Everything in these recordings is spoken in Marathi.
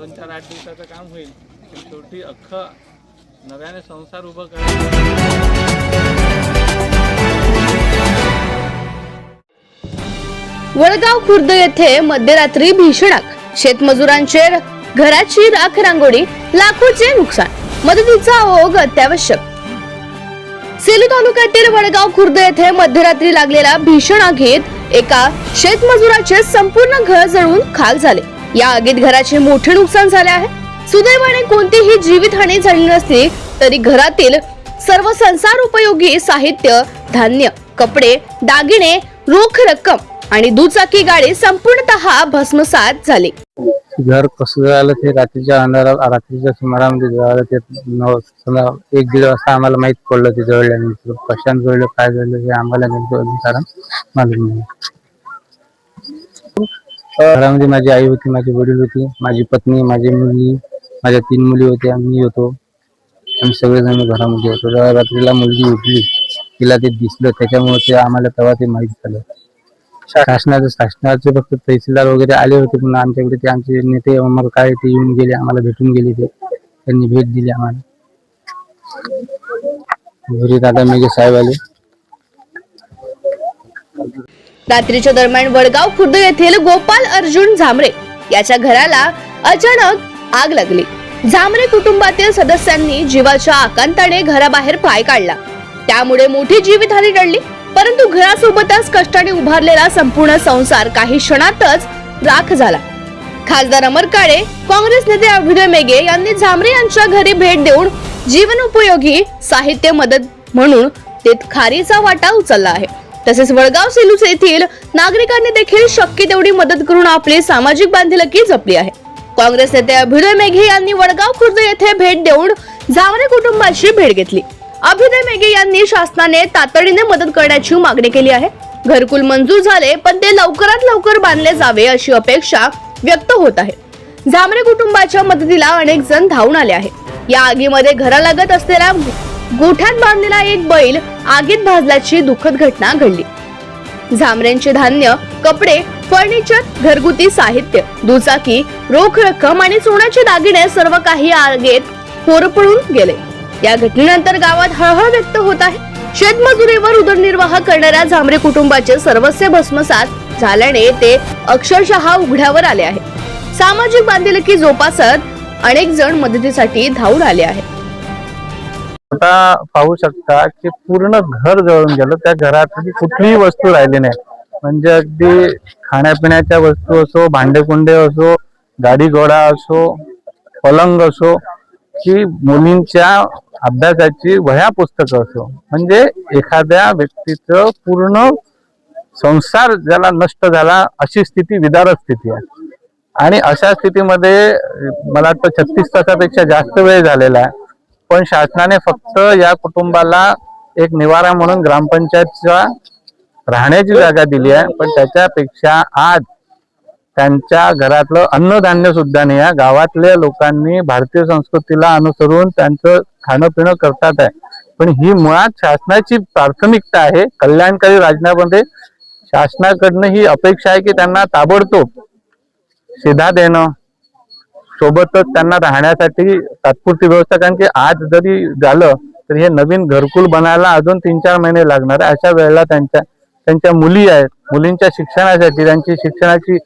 दोन चार आठ दिवसाचं काम होईल. पण शेवटी अख्खं नव्याने संसार उभं करायचं वडगाव खुर्द येथे मध्यरात्री भीषण आग शेतमजुरांचे घराची राख रांगोळी लाखोचे नुकसान. मदतीचा ओघ अत्यावश्यक. सेलू तालुक्यातील वडगाव खुर्द येथे मध्यरात्री लागलेल्या भीषण आगीत एका शेतमजुराचे संपूर्ण घर जळून खाक झाले. या आगीत घराचे मोठे नुकसान झाले आहे. सुदैवाने कोणतीही जीवितहानी झाली नसली तरी घरातील सर्व संसार उपयोगी साहित्य धान्य कपडे दागिने रोख रक्कम आणि दुचाकी गाडी संपूर्णतः भस्मसात झाली. घर कसं झालं ते रात्रीच्या अंधारा रात्रीच्या सुमारामध्ये झालं ते नऊ समजा एक दीड वाजता आम्हाला माहीत पडलं ते जळल्यानंतर कशाने जवळलं काय झालं हे आम्हाला नेमकं कारण मालूम नाही. घरामध्ये माझी आई होती माझे वडील होती माझी पत्नी माझी मुलगी माझ्या तीन मुली होत्या मी होतो. आम्ही सगळेजण घरामध्ये होतो. जेव्हा रात्रीला मुलगी उठली. तिला ते दिसलं. त्याच्यामुळे ते आम्हाला तेव्हा ते माहीत झालं. शासनाचं शासनाचे फक्त तहसीलदार वगैरे आले होते पण आमच्याकडे ते आमचे नेते अमर काय ते येऊन गेले आम्हाला भेटून गेले ते. त्यांनी भेट दिली आम्हाला. घरी दादा मेघे साहेब आले. रात्रीच्या दरम्यान वडगाव खुर्द येथील गोपाल अर्जुन झामरे याच्या घराला अचानक आग लागली. झामरे कुटुंबातील सदस्यांनी जीवाच्या आकांताने घराबाहेर पाय काढला. त्यामुळे मोठी जीवितहानी टळली परंतु घरासोबतच कष्टाने उभारलेला संपूर्ण संसार काही क्षणातच राख झाला. खासदार अमर काळे काँग्रेस नेते अभ्युदय मेघे यांनी झामरे यांच्या घरी भेट देऊन जीवनोपयोगी साहित्य मदत म्हणून ते खारीचा वाटा उचलला आहे. तसेच वडगाव सेलूस येथील नागरिकांनी देखील शक्य तेवढी मदत करून आपली सामाजिक बांधिलकी जपली आहे. काँग्रेस नेते अभ्युदय मेघे यांनी वडगाव खुर्द येथे भेट देऊन झामरे कुटुंबाची भेट घेतली. अभ्युदय मेघे यांनी शासनाने तातडीने मदत करण्याची मागणी केली आहे. घरकुल मंजूर झाले पण ते लवकरात लवकर बांधले जावे अशी अपेक्षा व्यक्त होत आहे. झामरे कुटुंबाच्या मदतीला अनेक जण धावून आले आहेत. या आगीमध्ये घरालगत असलेल्या गोठ्यात बांधलेला एक बैल आगीत भाजल्याची दुःखद घटना घडली. झामऱ्यांचे धान्य कपडे फर्निचर घरगुती साहित्य दुचाकी रोख रक्कम आणि सोन्याचे दागिने सर्व काही आगीत होरपळून गेले. या घटनेनंतर गावात हळहळ व्यक्त होत आहे. शेतमजुरीवर उदरनिर्वाह करणाऱ्या झांबरे कुटुंबाचे सर्वस्व भस्मसात झाल्याने ते अक्षरशः उघड्यावर आले आहे. सामाजिक बांधिलकी जोपासत अनेक जण मदतीसाठी धावून आले आहेत. आता पाहू शकता की पूर्ण घर जळून गेलं. त्या घरातली कुठलीही वस्तू राहिली नाही. म्हणजे अगदी खाण्यापिण्याच्या वस्तू असो भांडेकुंडे असो गाडी घोडा असो पलंग असो की मुलींच्या अभ्यासाची वह्या पुस्तकं असो. म्हणजे एखाद्या व्यक्तीचं पूर्ण संसार ज्याला नष्ट झाला अशी स्थिती विदारक स्थिती आहे. आणि अशा स्थितीमध्ये मला वाटतं छत्तीस तासापेक्षा जास्त वेळ झालेला आहे. पण शासनाने फक्त या कुटुंबाला एक निवारा म्हणून ग्रामपंचायतच्या राहण्याची जागा दिली आहे. पण त्याच्यापेक्षा आज त्यांच्या घरातलं अन्नधान्य सुद्धा नाही आहे. गावातल्या लोकांनी भारतीय संस्कृतीला अनुसरून त्यांचं खाणं पिणं करतात आहे. पण ही मुळात शासनाची प्राथमिकता आहे. कल्याणकारी राजनामध्ये शासनाकडनं ही अपेक्षा आहे की त्यांना ताबडतोब शिधा देणं सोबतच त्यांना राहण्यासाठी तात्पुरती व्यवस्था कारण की आज जरी झालं तर हे नवीन घरकुल बनायला अजून तीन चार महिने लागणार आहे. अशा वेळेला त्यांच्या त्यांच्या मुली आहेत. मुलींच्या शिक्षणासाठी त्यांची शिक्षणाची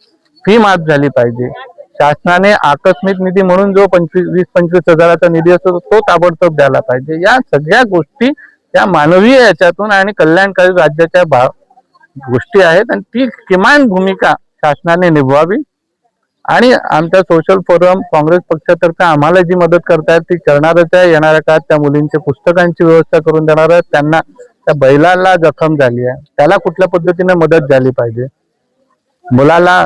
फी माफ झाली पाहिजे. शासनाने आकस्मिक निधी म्हणून जो पंचवीस वीस पंचवीस हजाराचा निधी असतो तो ताबडतोब द्यायला पाहिजे. या सगळ्या गोष्टी या मानवीय याच्यातून आणि कल्याणकारी राज्याच्या भा गोष्टी आहेत. आणि ती किमान भूमिका शासनाने निभवावी आणि आमच्या सोशल फोरम काँग्रेस पक्षातर्फे आम्हाला जी मदत करतायत ती करणारच आहे. येणाऱ्या काळात त्या मुलींच्या पुस्तकांची व्यवस्था करून देणार आहेत. त्यांना त्या बैलाला जखम झाली आहे. त्याला कुठल्या पद्धतीने मदत झाली पाहिजे? मुलाला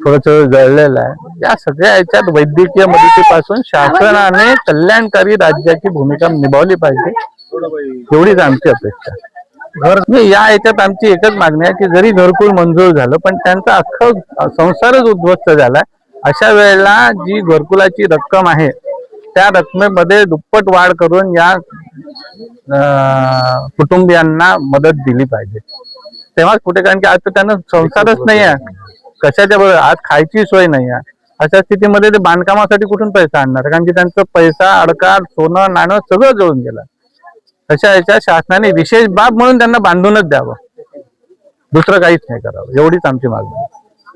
थोडस जळलेलं आहे. या सगळ्या याच्यात वैद्यकीय मदतीपासून शासनाने कल्याणकारी राज्याची भूमिका निभावली पाहिजे. एवढीच आमची अपेक्षा. घर नाही, या याच्यात आमची एकच मागणी आहे की जरी घरकुल मंजूर झालं पण त्यांचा अख्खं संसारच उद्ध्वस्त झालाय. अशा वेळेला जी घरकुलाची रक्कम आहे त्या रकमेमध्ये दुप्पट वाढ करून या कुटुंबियांना मदत दिली पाहिजे. तेव्हाच कुठे कारण की आज तर त्यांना संसारच नाही आहे. कशाच्या बरोबर? आज खायची सोय नाही आहे. अशा स्थितीमध्ये ते बांधकामासाठी कुठून पैसा आणणार? कारण की त्यांचा पैसा अडका सोनं नाणं सगळं जळून गेलं. तशा याच्या शासनाने विशेष बाब म्हणून त्यांना बांधूनच द्यावं. दुसरं काहीच नाही करावं. एवढीच आमची मागणी